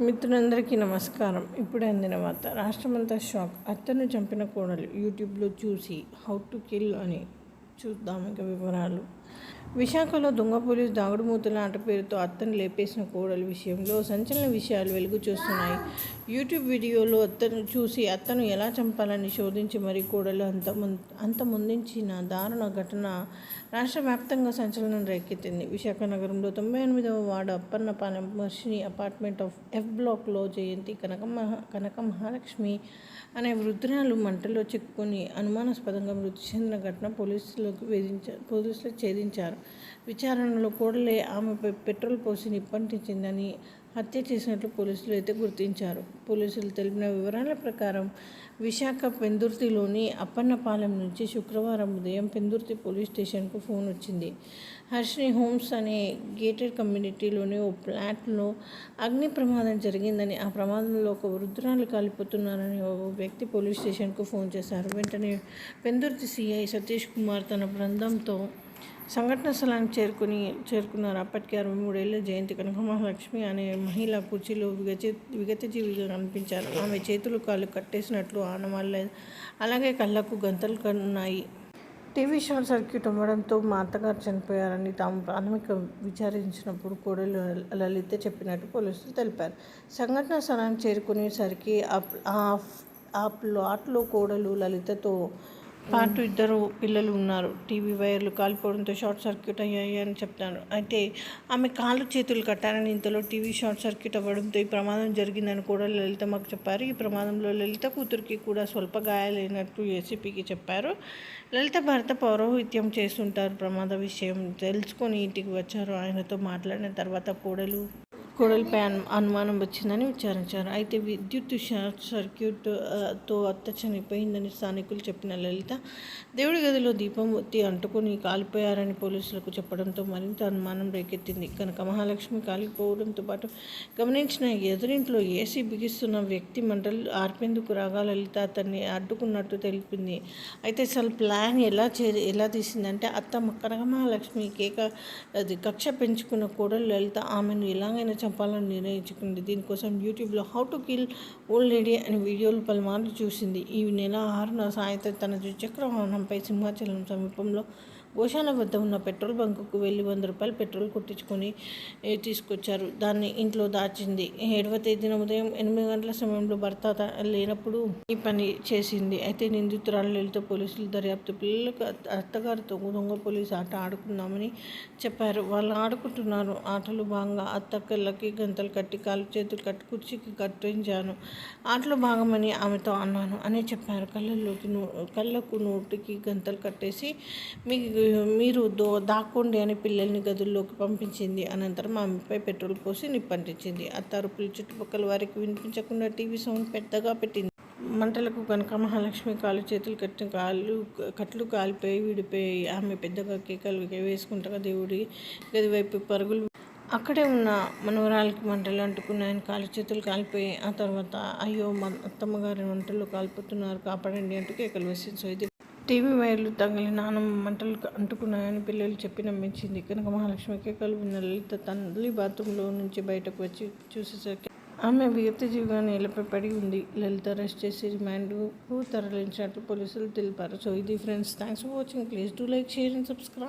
మిత్రులందరికీ నమస్కారం. ఇప్పుడే అందిన వార్త. రాష్ట్రమంతా షాక్. అత్తను చంపిన కోడలు యూట్యూబ్లో చూసి హౌ టు కిల్ అని చూద్దాం ఇక వివరాలు. విశాఖలో దొంగ పోలీసు దాగుడుమూతల ఆట పేరుతో అత్తను లేపేసిన కోడలు విషయంలో సంచలన విషయాలు వెలుగు చూస్తున్నాయి. యూట్యూబ్ వీడియోలో అత్తను చూసి అత్తను ఎలా చంపాలని శోధించి మరి కోడలు అంత ముం- అంత ముందించిన దారుణ ఘటన రాష్ట్ర వ్యాప్తంగా సంచలనం రేకెత్తింది. విశాఖ నగరంలో తొంభై ఎనిమిదవ ward Appannapalem Marshini apartment of F బ్లాక్లో జయంతి కనక మహా కనక మహాలక్ష్మి అనే వృద్ధురాలు మంటలో చిక్కుకొని అనుమానాస్పదంగా మృతి చెందిన ఘటన పోలీసులకు వేధించారు పోలీసులకు ఛేదించారు. విచారణలో కోడలే ఆమెపై పెట్రోల్ పోసి నిప్పంటించిందని హత్య చేసినట్లు పోలీసులు అయితే గుర్తించారు. పోలీసులు తెలిపిన వివరాల ప్రకారం విశాఖ పెందుర్తిలోని అప్పన్నపాలెం నుంచి శుక్రవారం ఉదయం పెందుర్తి పోలీస్ స్టేషన్కు ఫోన్ వచ్చింది. హర్షిని హోమ్స్ అనే గేటెడ్ కమ్యూనిటీలోని ఓ ఫ్లాట్లో అగ్ని ప్రమాదం జరిగిందని ఆ ప్రమాదంలో ఒక వృద్ధురాలు కాలిపోతున్నారని ఓ వ్యక్తి పోలీస్ స్టేషన్కు ఫోన్ చేశారు. వెంటనే పెందుర్తి సిఐ సతీష్ కుమార్ తన బృందంతో సంఘటన స్థలానికి చేరుకుని చేరుకున్నారు. అప్పటికి అరవై మూడేళ్ళ జయంతి కనక మహాలక్ష్మి అనే మహిళ కుర్చీలో విగత జీవిగా కనిపించారు. ఆమె చేతులు కాళ్ళు కట్టేసినట్లు ఆనవాళ్ళ అలాగే కళ్ళకు గంతలు కన్నాయి. టీవీ షార్ట్ సర్క్యూట్ అవ్వడంతో మా అత్తగారు చనిపోయారని తాము ప్రాథమిక విచారించినప్పుడు కోడలు లలిత చెప్పినట్టు పోలీసులు తెలిపారు. సంఘటన స్థలానికి చేరుకునేసరికి ఆ- ఆ ప్లాట్లో కోడలు లలితతో పాటు ఇద్దరు పిల్లలు ఉన్నారు. టీవీ వైర్లు కాలిపోవడంతో షార్ట్ సర్క్యూట్ అయ్యాయి అని చెప్తారు. అయితే ఆమె కాళ్ళు చేతులు కట్టారని ఇంతలో టీవీ షార్ట్ సర్క్యూట్ అవ్వడంతో ఈ ప్రమాదం జరిగిందని కూడా లలిత మాకు చెప్పారు. ఈ ప్రమాదంలో లలిత కూతురికి కూడా స్వల్ప గాయాలైనట్టు ఏసీపీకి చెప్పారు. లలిత భర్త పౌరోహిత్యం చేస్తుంటారు. ప్రమాద విషయం తెలుసుకొని ఇంటికి వచ్చారు. ఆయనతో మాట్లాడిన తర్వాత కోడలు కోడలిపై అనుమానం వచ్చిందని విచారించారు. అయితే విద్యుత్ షార్ట్ సర్క్యూట్తో అత్త చనిపోయిందని స్థానికులు చెప్పిన లలిత దేవుడి గదిలో దీపం ఒత్తి కాలిపోయారని పోలీసులకు చెప్పడంతో మరింత అనుమానం రేకెత్తింది. కనుక మహాలక్ష్మి కాలిపోవడంతో పాటు గమనించిన ఎదురింట్లో ఏసీ బిగిస్తున్న వ్యక్తి మంటలు ఆర్పేందుకు రాగా లలిత అతన్ని అడ్డుకున్నట్టు తెలిపింది. అయితే అసలు ప్లాన్ ఎలా చే ఎలా తీసిందంటే అత్త కనక మహాలక్ష్మి కేక అది కక్ష పెంచుకున్న కోడలు లలిత ఆమెను ఎలాగైనా చంపాలని నిర్ణయించుకుంది. దీనికోసం యూట్యూబ్లో how to kill old lady అనే వీడియోలు పలుమార్లు చూసింది. ఈ నెల ఆరున సాయంత్రం తన ద్విచక్ర వాహనంపై సింహాచలం సమీపంలో గోశాల వద్ద ఉన్న పెట్రోల్ బంకుకు వెళ్ళి వంద రూపాయలు పెట్రోల్ కొట్టించుకొని తీసుకొచ్చారు. దాన్ని ఇంట్లో దాచింది. ఏడవ తేదీన ఉదయం ఎనిమిది గంటల సమయంలో భర్త లేనప్పుడు ఈ పని చేసింది. అయితే నిందితురాలు లలిత పోలీసులు దర్యాప్తు పిల్లలకు అత్తగారితో దొంగ పోలీసు ఆట ఆడుకుందామని చెప్పారు. వాళ్ళు ఆడుకుంటున్నారు. ఆటలు భాగంగా అత్త కళ్ళకి గంతలు కట్టి కాలు చేతులు కట్టి కుర్చీకి కట్టించాను. ఆటలు భాగమని ఆమెతో అన్నాను. అని చెప్పారు. కళ్ళల్లోకి నూ కళ్ళకు నోటికి గంతలు కట్టేసి మీకు మీరు దో దాక్కోండి అని పిల్లల్ని గదుల్లోకి పంపించింది. అనంతరం ఆమెపై పెట్రోల్ పోసి నిప్పంటించింది. అత్తారుపులు చుట్టుపక్కల వారికి వినిపించకుండా టీవీ సౌండ్ పెద్దగా పెట్టింది. మంటలకు కనుక మహాలక్ష్మి కాలు చేతులు కట్టిన కాళ్ళు కట్లు కాలిపోయి విడిపోయి ఆమె పెద్దగా కేకలు వేసుకుంటగా దేవుడి గది వైపు పరుగులు అక్కడే ఉన్న మనవరాలకి మంటలు అంటుకున్నాయని కాలు చేతులు కాలిపోయి ఆ తర్వాత అయ్యో మన అత్తమ్మ గారి మంటలు కాలిపోతున్నారు కాపాడండి అంటూ కేకలు వేసింది. సో ఇది టీవీ వైర్లు తగిలి నానమ్మ మంటలు అంటుకున్నాయని పిల్లలు చెప్పి నమ్మించింది. కనుక మహాలక్ష్మికే కేకలు లలిత తల్లి బాత్రూంలో నుంచి బయటకు వచ్చి చూసేసరికి ఆమె జీవిగా నేలపై పడి ఉంది. లలిత అరెస్ట్ చేసి రిమాండ్కు తరలించినట్లు పోలీసులు తెలిపారు. సో ఇది friends thanks for watching. Please do like share and subscribe.